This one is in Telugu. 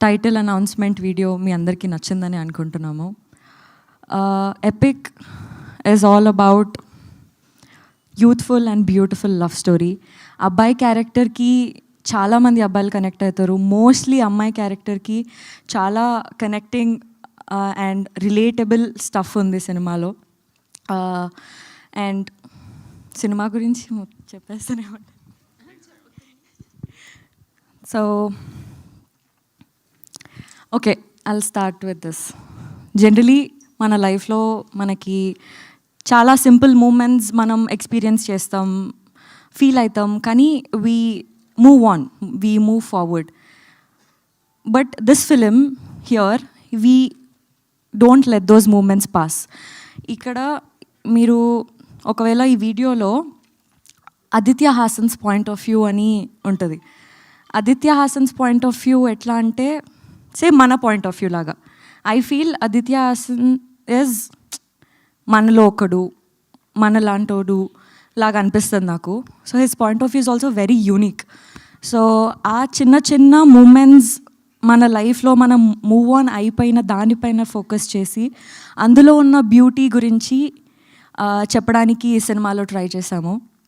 టైటిల్ అనౌన్స్మెంట్ వీడియో మీ అందరికీ నచ్చిందని అనుకుంటున్నాము. Epic is all about youthful and beautiful love story అబ్బాయి క్యారెక్టర్కి చాలామంది అబ్బాయిలు కనెక్ట్ అవుతారు. మోస్ట్లీ అమ్మాయి క్యారెక్టర్కి చాలా కనెక్టింగ్ అండ్ రిలేటబుల్ స్టఫ్ ఉంది సినిమాలో. అండ్ సినిమా గురించి చెప్పేస్తూనే ఉంటాను so okay I'll start with this generally మన లైఫ్లో మనకి చాలా సింపుల్ మూమెంట్స్ మనం ఎక్స్పీరియన్స్ చేస్తాం ఫీల్ అవుతాం కానీ we move on we move forward but this film here we don't let those moments pass ఇక్కడ మీరు ఒకవేళ ఈ వీడియోలో Aditya Hassan's point of view అని ఉంటుంది. Aditya Hassan's point of view ఎట్లా అంటే సేమ్ మన పాయింట్ ఆఫ్ వ్యూ లాగా. I feel Aditya Hassan is మనలో ఒకడు మన లాంటోడు లాగా అనిపిస్తుంది నాకు. So his point of view is also very unique. So ఆ చిన్న చిన్న మూమెంట్స్ మన లైఫ్లో మనం మూవ్ ఆన్ అయిపోయిన దానిపైన ఫోకస్ చేసి అందులో ఉన్న బ్యూటీ గురించి చెప్పడానికి ఈ సినిమాలో ట్రై చేశాము.